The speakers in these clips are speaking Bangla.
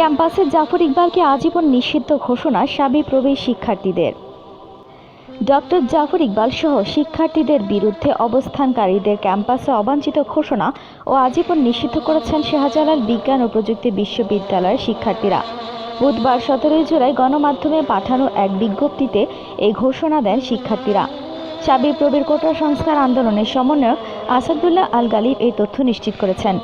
ক্যাম্পাসে জাফর ইকবালকে আজীবন নিষিদ্ধ ঘোষণা সাবি প্রবেশ শিক্ষার্থীদের। ডক্টর জাফর ইকবাল সহ শিক্ষার্থীদের বিরুদ্ধে অবস্থানকারীদের ক্যাম্পাসে অবাঞ্ছিত ঘোষণা ও আজীবন নিষিদ্ধ করেছেন শাহজালাল বিজ্ঞান ও প্রযুক্তি বিশ্ববিদ্যালয়ের শিক্ষার্থীরা। বুধবার সতেরোই জুলাই গণমাধ্যমে পাঠানো এক বিজ্ঞপ্তিতে এই ঘোষণা দেন শিক্ষার্থীরা। সাবির প্রবীর কোটা সংস্কার আন্দোলনের সমন্বয়ক আসাদুল্লাহ আল গালিব এই তথ্য নিশ্চিত করেছেন।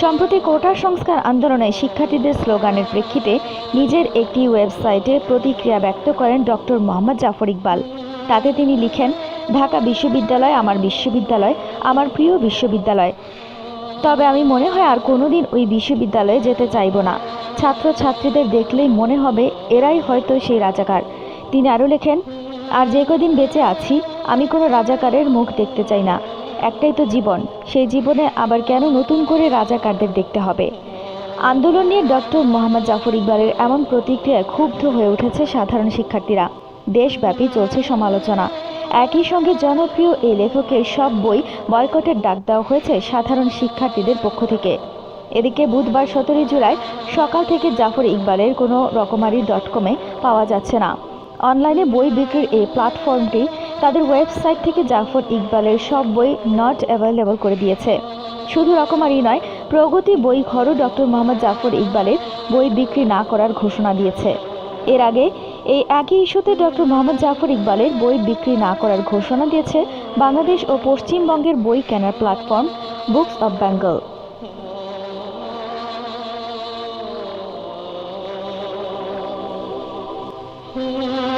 সম্প্রতি কোটা সংস্কার আন্দোলনে শিক্ষার্থীদের স্লোগানের প্রেক্ষিতে নিজের একটি ওয়েবসাইটে প্রতিক্রিয়া ব্যক্ত করেন ডক্টর মোহাম্মদ জাফর ইকবাল। তাতে তিনি লিখেন, ঢাকা বিশ্ববিদ্যালয় আমার বিশ্ববিদ্যালয়, আমার প্রিয় বিশ্ববিদ্যালয়। তবে আমি মনে হয় আর কোনোদিন ওই বিশ্ববিদ্যালয়ে যেতে চাইব না। ছাত্র ছাত্রীদের দেখলেই মনে হবে এরাই হয়তো সেই রাজাকার। তিনি আরও লেখেন, আর যে কদিন বেঁচে আছি, আমি কোনো রাজাকারের মুখ দেখতে চাই না। একটাই তো জীবন। সেই জীবনে আবার কেন নতুন করে রাজাকারদের দেখতে হবে? আন্দোলন নিয়ে ডক্টর মোহাম্মদ জাফর ইকবালের এমন প্রতিক্রিয়ায় ক্ষুব্ধ হয়ে উঠেছে সাধারণ শিক্ষার্থীরা। দেশব্যাপী চলছে সমালোচনা। একই সঙ্গে জনপ্রিয় এই লেখকের সব বই বয়কটের ডাক দেওয়া হয়েছে সাধারণ শিক্ষার্থীদের পক্ষ থেকে। এদিকে বুধবার সতেরোই জুলাই সকাল থেকে জাফর ইকবালের কোনো রকমারি ডট কমে পাওয়া যাচ্ছে না। অনলাইনে বই বিক্রির এই প্ল্যাটফর্মটি তাদের ওয়েবসাইট থেকে জাফর ইকবালের সব বই নট অ্যাভেলেবল করে দিয়েছে। শুধু রকমারি নয়, প্রগতি বই ঘরও ডক্টর মোহাম্মদ জাফর ইকবালের বই বিক্রি না করার ঘোষণা দিয়েছে। এর আগে এই একই ইস্যুতে ডক্টর মোহাম্মদ জাফর ইকবালের বই বিক্রি না করার ঘোষণা দিয়েছে বাংলাদেশ ও পশ্চিমবঙ্গের বই কেনার platform books of Bengal. Hmm